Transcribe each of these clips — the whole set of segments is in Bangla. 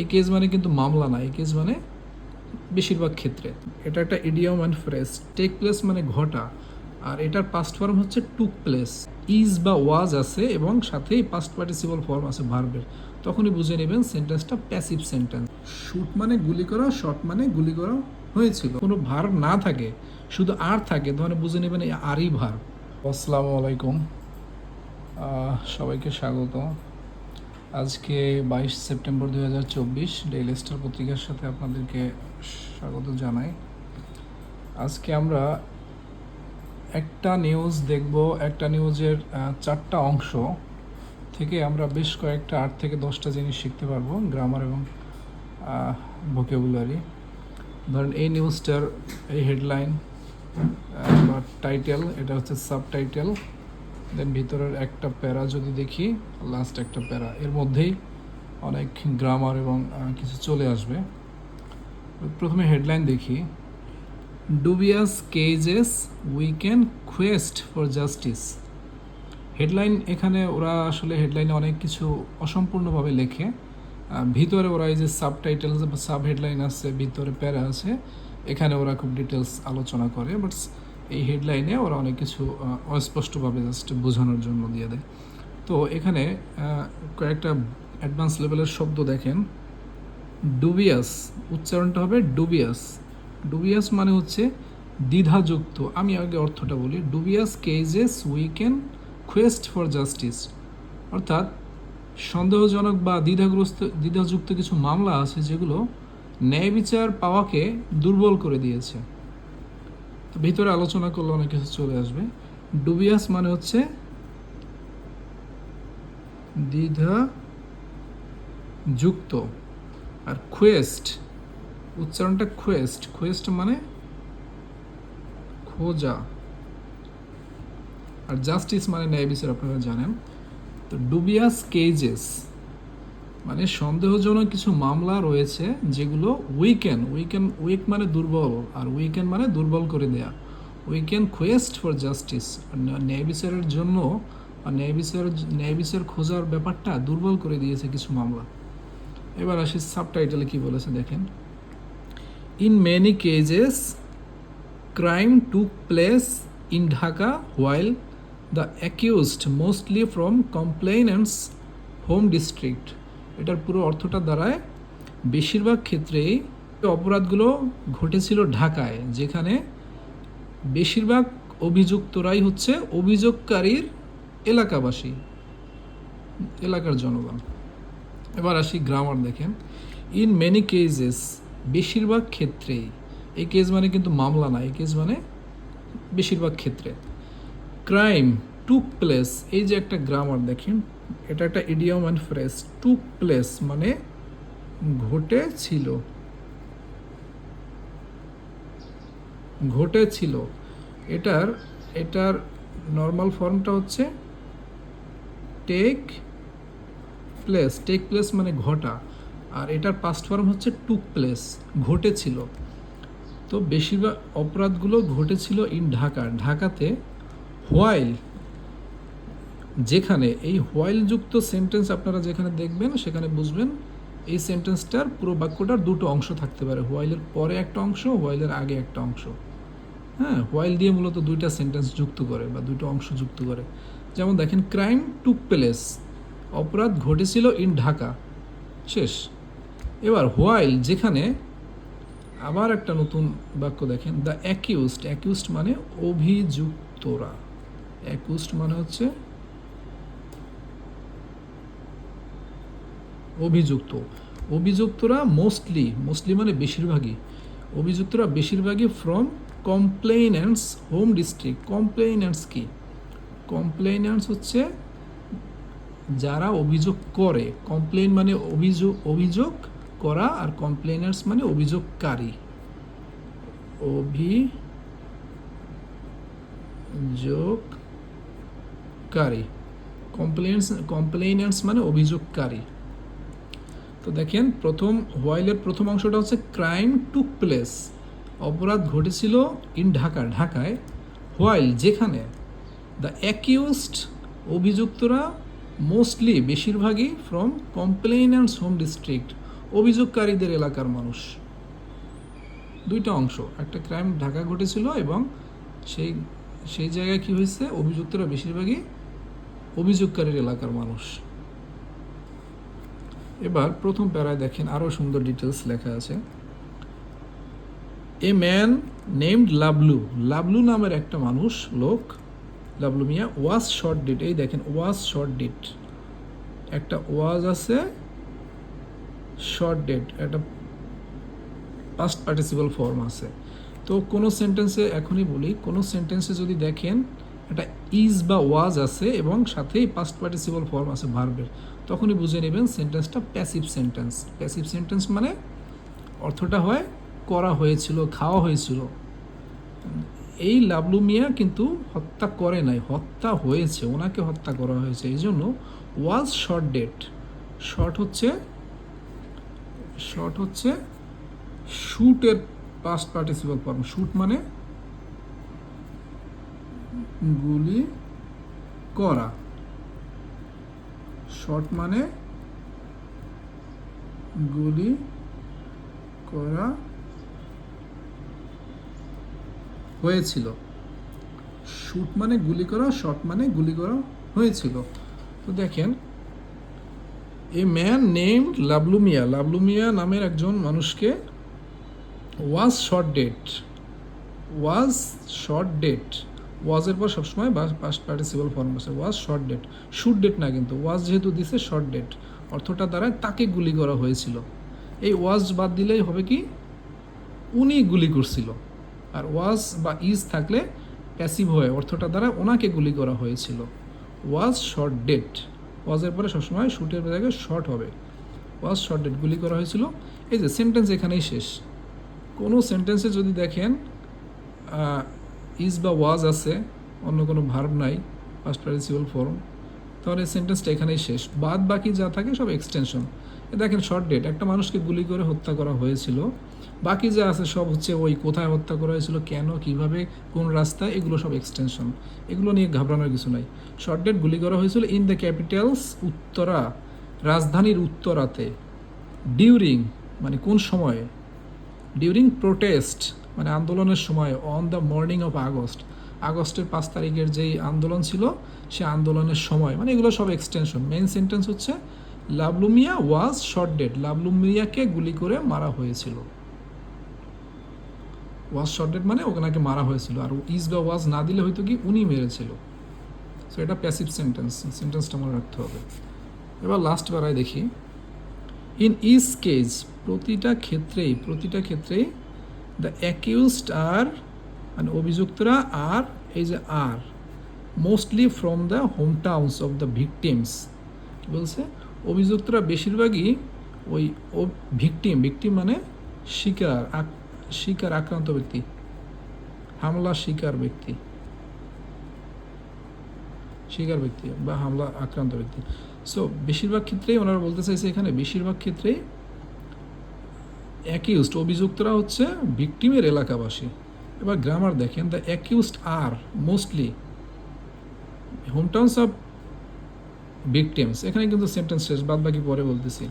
এই কেস মানে কিন্তু মামলা না, এই কেস মানে বেশিরভাগ ক্ষেত্রে। এটা একটা idiom and phrase take place মানে ঘটা, আর এটার পাস্ট ফর্ম হচ্ছে টুক প্লেস ইজ বা ওয়াজ আছে এবং সাথেই পাস্ট পার্টিসিপল ফর্ম আছে ভার্বের তখনই বুঝে নেবেন সেন্টেন্সটা প্যাসিভ সেন্টেন্স শুট মানে গুলি করা শট মানে গুলি করা হয়েছিল। কোনো ভার না থাকে, শুধু আর থাকে তাহলে বুঝে নেবেন আরই ভার আসসালামু আলাইকুম। সবাইকে স্বাগত। আজকে বাইশ সেপ্টেম্বর দুই হাজার চব্বিশ ডেইলি স্টার পত্রিকার সাথে আপনাদেরকে স্বাগত জানাই। আজকে আমরা একটা নিউজ দেখব, একটা নিউজের চারটা অংশ থেকে আমরা বেশ কয়েকটা আট থেকে দশটা জিনিস শিখতে পারব গ্রামার এবং ভোকেবুলারি ধরেন এই নিউজটার এই হেডলাইন বা টাইটেল এটা হচ্ছে সাব টাইটেল দেন ভিতরের একটা প্যারা যদি দেখি লাস্ট একটা প্যারা, এর মধ্যেই অনেক গ্রামার এবং কিছু চলে আসবে। প্রথমে হেডলাইন দেখি। Dubious cases we can quest for justice headline এখানে ওরা আসলে হেডলাইনে অনেক কিছু অসম্পূর্ণভাবে লেখে। ভিতরে ওরা এই যে সাব টাইটেল বা সাব হেডলাইন আছে, ভিতরে প্যারা আছে, এখানে ওরা খুব ডিটেলস আলোচনা করে। বাট এই হেডলাইনে ওরা অনেক কিছু অস্পষ্টভাবে জাস্ট বোঝানোর জন্য দিয়ে দেয়। তো এখানে কয়েকটা অ্যাডভান্স লেভেলের শব্দ দেখেন। ডুবিয়াস উচ্চারণটা হবে ডুবিয়াস ডুবিয়াস মানে হচ্ছে দ্বিধাযুক্ত। আমি আগে অর্থটা বলি। Dubious cases we can quest for justice অর্থাৎ সন্দেহজনক বা দ্বিধাগ্রস্ত, দ্বিধাযুক্ত কিছু মামলা আছে যেগুলো ন্যায় বিচার পাওয়াকে দুর্বল করে দিয়েছে। তো ভিতরে আলোচনা করলে অনেক কিছু চলে আসবে। ডুবিয়াস মানে হচ্ছে দ্বিধা যুক্ত। আর কোয়েস্ট উচ্চারণটা কোয়েস্ট কোয়েস্ট মানে খোঁজা। আর জাস্টিস মানে ন্যায় বিচার, আপনারা জানেন। তো ডুবিয়াস কেজেস। মানে সন্দেহজনক কিছু মামলা রয়েছে যেগুলো উইকেন উইকেন উইক মানে দুর্বল আর উইকেন মানে দুর্বল করে দেয়া। উইকেন কোয়েস্ট ফর জাস্টিস ন্যায় বিচারের জন্য ন্যায় বিচার ন্যায় বিচার খোঁজার ব্যাপারটা দুর্বল করে দিয়েছে কিছু মামলা। এবার আসি সাবটাইটেলে কি বলেছে দেখেন। In many cases crime took place in Dhaka while the accused mostly from complainants home district এটার পুরো অর্থটা দাঁড়ায়, বেশিরভাগ ক্ষেত্রেই অপরাধগুলো ঘটেছিল ঢাকায়, যেখানে বেশিরভাগ অভিযুক্তরাই হচ্ছে অভিযোগকারীর এলাকাবাসী, এলাকার জনগণ। এবার আসি গ্রামার দেখেন ইন মেনি কেজেস বেশিরভাগ ক্ষেত্রেই, এই কেস মানে কিন্তু মামলা না, এই কেস মানে বেশিরভাগ ক্ষেত্রে। ক্রাইম টুক প্লেস এই যে একটা গ্রামার দেখেন এটা একটা idiom and phrase took place মানে ঘটেছিল। ঘটেছিল। এটার এটার নর্মাল ফর্মটা হচ্ছে টেক প্লেস টেক প্লেস মানে ঘটা। আর এটার পাস্ট ফর্ম হচ্ছে টুক প্লেস ঘটেছিল। তো বেশিরভাগ অপরাধগুলো ঘটেছিল ইন ঢাকা। ঢাকাতে হোয়াইল যেখানে এই হোয়াইল যুক্ত সেন্টেন্স আপনারা যেখানে দেখবেন, সেখানে বুঝবেন এই সেন্টেন্সটার পুরো বাক্যটার দুটো অংশ থাকতে পারে। হোয়াইলের পরে একটা অংশ হোয়াইলের আগে একটা অংশ। হ্যাঁ হোয়াইল দিয়ে মূলত দুইটা সেন্টেন্স যুক্ত করে বা দুটো অংশ যুক্ত করে। যেমন দেখেন ক্রাইম টুক প্লেস অপরাধ ঘটেছিল ইন ঢাকা। শেষ। এবার হোয়াইল যেখানে আবার একটা নতুন বাক্য দেখেন দ্য অ্যাকিউজড অ্যাকিউজড মানে অভিযুক্তরা। অ্যাকিউজড মানে হচ্ছে অভিযুক্ত। অভিযুক্তরা মোস্টলি মোস্টলি মানে বেশিরভাগই। অভিযুক্তরা বেশিরভাগই from complainants home district complainants কি? কমপ্লেনেন্টস হচ্ছে যারা অভিযোগ করে। কমপ্লেন মানে অভিযোগ অভিযোগ করা আর কমপ্লেনার্স মানে অভিযোগকারী। অভিযোগকারী। কমপ্লেন্স কমপ্লেনার্স মানে অভিযোগকারী। তো দেখেন, প্রথম হোয়াইলের প্রথম অংশটা হচ্ছে ক্রাইম টুক প্লেস অপরাধ ঘটেছিল ইন ঢাকা, ঢাকায়। হোয়াইল যেখানে দ্য অ্যাকিউজড অভিযুক্তরা মোস্টলি বেশিরভাগই ফ্রম কমপ্লেনেন্টস হোম ডিস্ট্রিক্ট অভিযোগকারীদের এলাকার মানুষ। দুইটা অংশ, একটা ক্রাইম ঢাকা ঘটেছিল এবং সেই সেই জায়গায় কী হয়েছে? অভিযুক্তরা বেশিরভাগই অভিযোগকারীর এলাকার মানুষ। এবার প্রথম প্যারায় দেখেন আরও সুন্দর ডিটেলস লেখা আছে। A man named Lablu Lablu নামের একটা মানুষ, লোক। লাবলু মিয়া ওয়াজ শর্ট ডিট এই দেখেন ওয়াজ শর্ট ডিট একটা ওয়াজ আছে শর্ট ডেট একটা পাস্ট পার্টিসিপাল ফর্ম আছে। তো কোনো সেন্টেন্সে এখনই বলি, কোনো সেন্টেন্সে যদি দেখেন একটা ইজ বা ওয়াজ আছে এবং সাথেই পাস্ট পার্টিসিপাল ফর্ম আছে ভার্বের তখনই বুঝে নেবেন সেন্টেন্সটা প্যাসিভ সেন্টেন্স প্যাসিভ সেন্টেন্স মানে অর্থটা হয় করা হয়েছিল, খাওয়া হয়েছিল। এই লাবলু মিয়া কিন্তু হত্যা করে নাই, হত্যা হয়েছে, ওনাকে হত্যা করা হয়েছে। এই জন্য ওয়াজ শর্ট ডেট শর্ট হচ্ছে শর্ট হচ্ছে শুটের পাস্ট পার্টিসিপাল ফর্ম শুট মানে গুলি করা। শর্ট মানে গুলি করা হয়েছিল। শুট মানে গুলি করা, শট মানে গুলি করা হয়েছিল। তো দেখেন এ ম্যান নেমড লাবলুমিয়া লাবলুমিয়া নামের একজন মানুষকে was shot dead was shot dead ওয়াজের পর সবসময় পাস্ট পার্টিসিপাল ফর্ম আছে was shot dead shoot dead না কিন্তু ওয়াজ যেহেতু দিছে শর্ট ডেট অর্থটা দ্বারা তাকে গুলি করা হয়েছিল। এই ওয়াজ বাদ দিলেই হবে কি? উনি গুলি করছিল। আর ওয়াজ বা ইজ থাকলে প্যাসিভ হয়ে অর্থটা দ্বারা ওনাকে গুলি করা হয়েছিল। ওয়াজ শর্ট ডেট ওয়াজের পরে সবসময় শুটের জায়গায় শর্ট হবে। ওয়াজ শর্ট ডেট গুলি করা হয়েছিল। এই যে সেন্টেন্স এখানেই শেষ। কোনো সেন্টেন্সে যদি দেখেন ইজ বা ওয়াজ আছে, অন্য কোনো ভার্ব নাই পাস্ট পার্টিসিপাল ফর্ম তাহলে সেন্টেন্সটা এখানেই শেষ। বাদ বাকি যা থাকে সব এক্সটেনশন দেখেন শর্ট ডেট একটা মানুষকে গুলি করে হত্যা করা হয়েছিল। বাকি যা আছে সব হচ্ছে ওই কোথায় হত্যা করা হয়েছিল, কেন, কীভাবে, কোন রাস্তায়, এগুলো সব এক্সটেনশন এগুলো নিয়ে ঘাবড়ানোর কিছু নাই। শর্ট ডেট গুলি করা হয়েছিল ইন দ্য ক্যাপিটালস উত্তরা, রাজধানীর উত্তরাতে। ডিউরিং মানে কোন সময়ে? ডিউরিং প্রোটেস্ট মানে আন্দোলনের সময় on the morning of August আগস্টের পাঁচ তারিখের যেই আন্দোলন ছিল, সে আন্দোলনের সময় মানে এগুলো সব এক্সটেনশন মেইন সেন্টেন্স হচ্ছে লাভলুমিয়া ওয়াজ শর্ট ডেড লাভলুমিয়াকে গুলি করে মারা হয়েছিল। ওয়াজ শর্ট ডেড মানে ওনাকে মারা হয়েছিল। আর ইজ বা ওয়াজ না দিলে হয়তো কি উনি মেরেছিল। সো এটা প্যাসিভ সেন্টেন্স সেন্টেন্সটা মনে রাখতে হবে। এবার লাস্ট বারায় দেখি। ইন ইস কেজ প্রতিটা ক্ষেত্রেই প্রতিটা ক্ষেত্রেই দ্য অ্যাকিউজড আর মানে অভিযুক্তরা আর এই যে are mostly from the hometowns of the victims কী বলছে? অভিযুক্তরা বেশিরভাগই ওই ভিকটিম ভিকটিম মানে শিকার শিকার আক্রান্ত ব্যক্তি, হামলা শিকার ব্যক্তি শিকার ব্যক্তি বা হামলা আক্রান্ত ব্যক্তি। সো বেশিরভাগ ক্ষেত্রেই ওনারা বলতে চাইছে এখানে, বেশিরভাগ ক্ষেত্রেই অ্যাকিউজড অভিযুক্তরা হচ্ছে ভিকটিমের এলাকাবাসী। এবার গ্রামার দেখেন the accused are mostly hometowns of victims এখানে কিন্তু সেন্টেন্স শেষ বাদ বাকি পরে বলতেছি।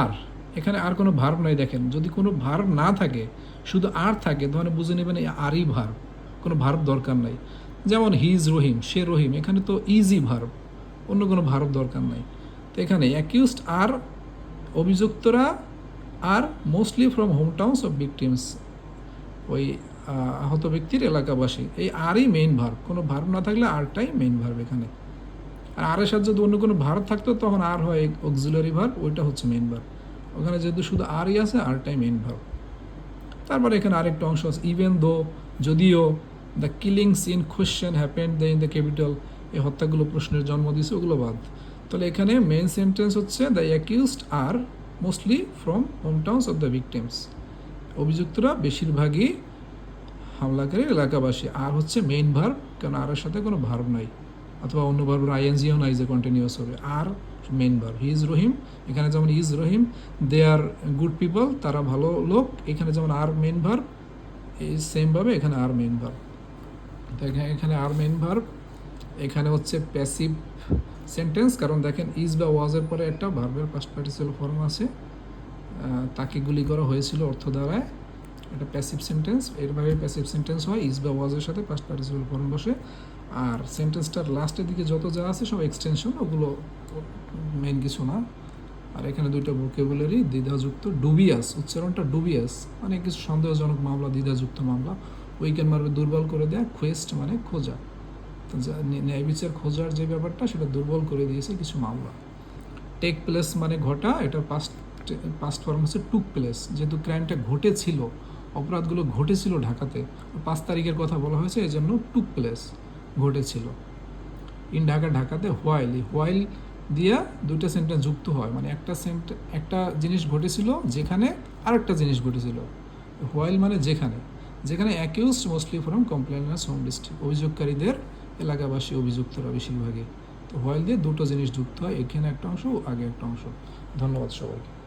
আর, এখানে আর কোনো ভার্ব নাই দেখেন। যদি কোনো ভার্ব না থাকে, শুধু আর থাকে, তাহলে বুঝে নেবেন আরই ভার্ব কোনো ভার্ব দরকার নাই। যেমন হিজ রহিম, সে রহিম, এখানে তো ইজি ভার্ব অন্য কোনো ভার্ব দরকার নাই। তো এখানে অ্যাকিউজড আর অভিযুক্তরা are mostly from hometowns of victims ওই আহত ব্যক্তির এলাকাবাসী। এই আরই মেইন ভার্ব কোনো ভার্ব না থাকলে আরটাই মেইন ভার্ব এখানে। আর আরের সাথে যদি অন্য কোনো ভার্ব থাকতো, তখন আর হয় অক্সিলারি ভার্ব ওইটা হচ্ছে মেইন ভার্ব ওখানে যেহেতু শুধু আরই আছে, আরটাই মেইন ভার্ব তারপরে এখানে আরেকটা অংশ আছে ইভেন দো যদিও the killings in question happened the in the capital এই হত্যাগুলো প্রশ্নের জন্ম দিয়েছে, ওগুলো বাদ। তাহলে এখানে মেইন সেন্টেন্স হচ্ছে the accused are mostly from home towns of the victims অভিযুক্তরা বেশিরভাগই হামলাকারী এলাকাবাসী। আর হচ্ছে মেইন ভার্ব কারণ আর সাথে কোনো ভার্ব নাই। অথবা অন্য ভার্ব আইএনজিও নাই যে কন্টিনিউয়াস হবে। আর main verb he is Rahim এখানে যেমন is Rahim they are good people তারা ভালো লোক। এখানে যেমন আর মেইন ভার্ব এই সেমভাবে এখানে আর মেইন ভার্ব এখানে আর মেইন ভার্ব এখানে হচ্ছে প্যাসিভ সেন্টেন্স কারণ দেখেন ইজ বা ওয়াজের পরে একটা ভার্বের পাস্ট পার্টিসিপাল ফর্ম আছে। তাকে গুলি করা হয়েছিল অর্থ দ্বারায়। এটা প্যাসিভ সেন্টেন্স এরভাবে প্যাসিভ সেন্টেন্স হয় ইজ বা ওয়াজের সাথে পাস্ট পার্টিসিপাল ফর্ম বসে। আর সেন্টেন্সটার লাস্টের দিকে যত যা আছে, সব এক্সটেনশন ওগুলো মেন কিছু না। আর এখানে দুইটা ভোকেবুলারি দ্বিধাযুক্ত ডুবিয়াস উচ্চারণটা ডুবিয়াস মানে কিছু সন্দেহজনক মামলা, দ্বিধাযুক্ত মামলা। উইকেন মারবে দুর্বল করে দেয় কোয়েস্ট মানে খোঁজা। ন্যায়- বিচার খোঁজার যে ব্যাপারটা, সেটা দুর্বল করে দিয়েছে কিছু মামলা। টেক প্লেস মানে ঘটা, এটা পাস্ট পাস্ট ফর্ম হচ্ছে টুক প্লেস যেহেতু ক্রাইমটা ঘটেছিল, অপরাধগুলো ঘটেছিল ঢাকাতে, পাঁচ তারিখের কথা বলা হয়েছে, এই জন্য টুক প্লেস ঘটেছিল। ইন ঢাকা, ঢাকাতে হোয়াইল হোয়াইল দিয়া দুইটা সেন্টেন্স যুক্ত হয়। মানে একটা সেন্ট একটা জিনিস ঘটেছিল যেখানে আরেকটা জিনিস ঘটেছিল। হোয়াইল মানে যেখানে। যেখানে accused mostly from complainers home district অভিযোগকারীদের এলাকাবাসী অভিযুক্তরা বেশিরভাগই। তো হোয়াইল দিয়ে দুটো জিনিস যুক্ত হয়, এখানে একটা অংশ আগে একটা অংশ। ধন্যবাদ সবাইকে।